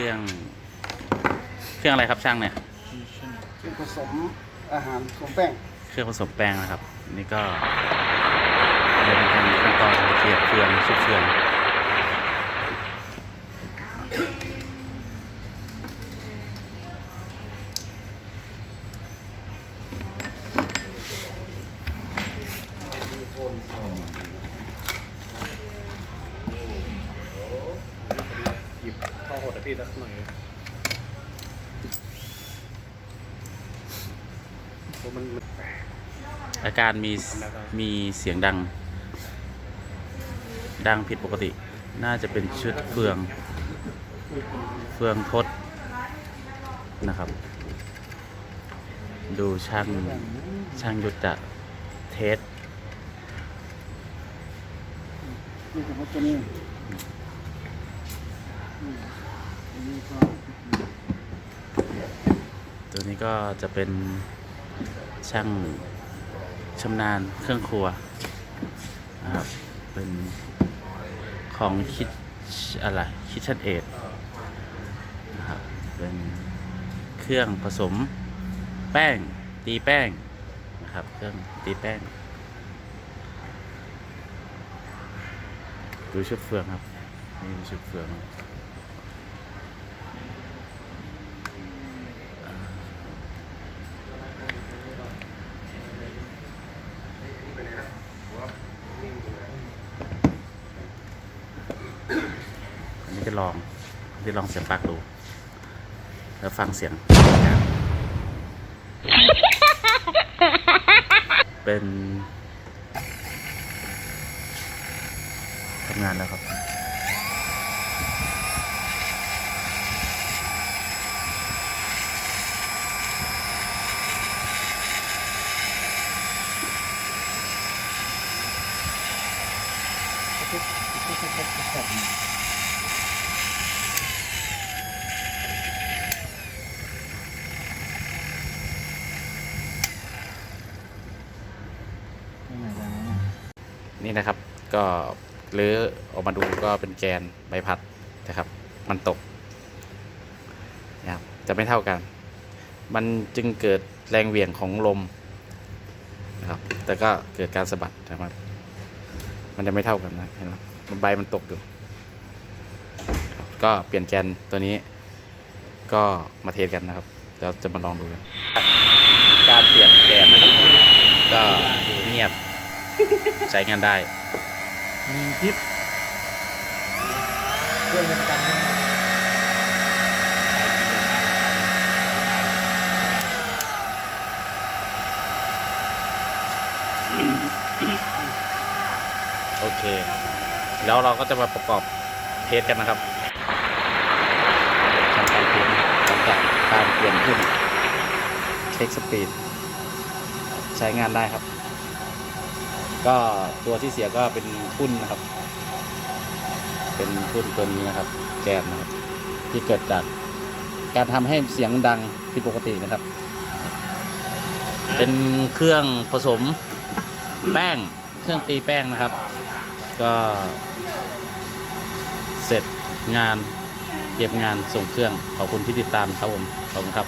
รื่อง เครื่องอะไรครับช่างเนี่ย คือผสมอาหารผสมแป้ง เครื่องผสมแป้งนะครับ นี่ก็เป็นการขั้นตอนเกียบเฟืองชุบเฟืองห หดให้พี่สักหน่อยเพราะมันมันอาการมีมีเสียงดัง ดังผิดปกติ น่าจะเป็นชุดเฟือง เฟืองทดนะครับ ดูช่างช่างยุทธจะเทสนี่คือตัวนี้อืมอันนี้ก็ ตัวนี้ก็จะเป็นช่างชำนาญเครื่องครัวนะครับ เป็นของคิดอะไรคิดชันเอทนะครับ เป็นเครื่องผสมแป้งตีแป้งนะครับ เครื่องตีแป้ง ดูชุดเฟืองครับ นี่ชุดเฟือง นนี้จะลองจะลองเสียบปลั๊กดู แล้วฟังเสียง เป็นทำงานแล้วครับ นี่นะครับ ก็รื้อออกมาดูก็เป็นแกนใบพัดนะครับ มันตกนะครับจะไม่เท่ากัน มันจึงเกิดแรงเหวี่ยงของลมนะครับแต่ก็เกิดการสะบัดนะครับมันจะไม่เท่ากันนะเห็นไหมมันใบมันตกอยู่ก็เปลี่ยนแกนตัวนี้ ก็มาเทสกันนะครับเดี๋ยวจะมาลองดูกัน การเปลี่ยนแกนนะครับก็เงียบ ใช้งานได้ มีทิปเครื่องประกันโอเค แล้วเราก็จะมาประกอบเทสกันนะครับทำการเทสหลังจากการเปลี่ยนขึ้นเช็คสปีด ใช้งานได้ครับ ก็ตัวที่เสียก็เป็นทุ่นนะครับ เป็นทุ่นตัวนี้นะครับ แกนนะครับ ที่เกิดจากการทำให้เสียงดังผิดปกตินะครับ เป็นเครื่องผสมแป้ง เครื่องตีแป้งนะครับ ก็เสร็จงานเก็บงานส่งเครื่อง ขอบคุณที่ติดตามครับผม ขอบคุณครับ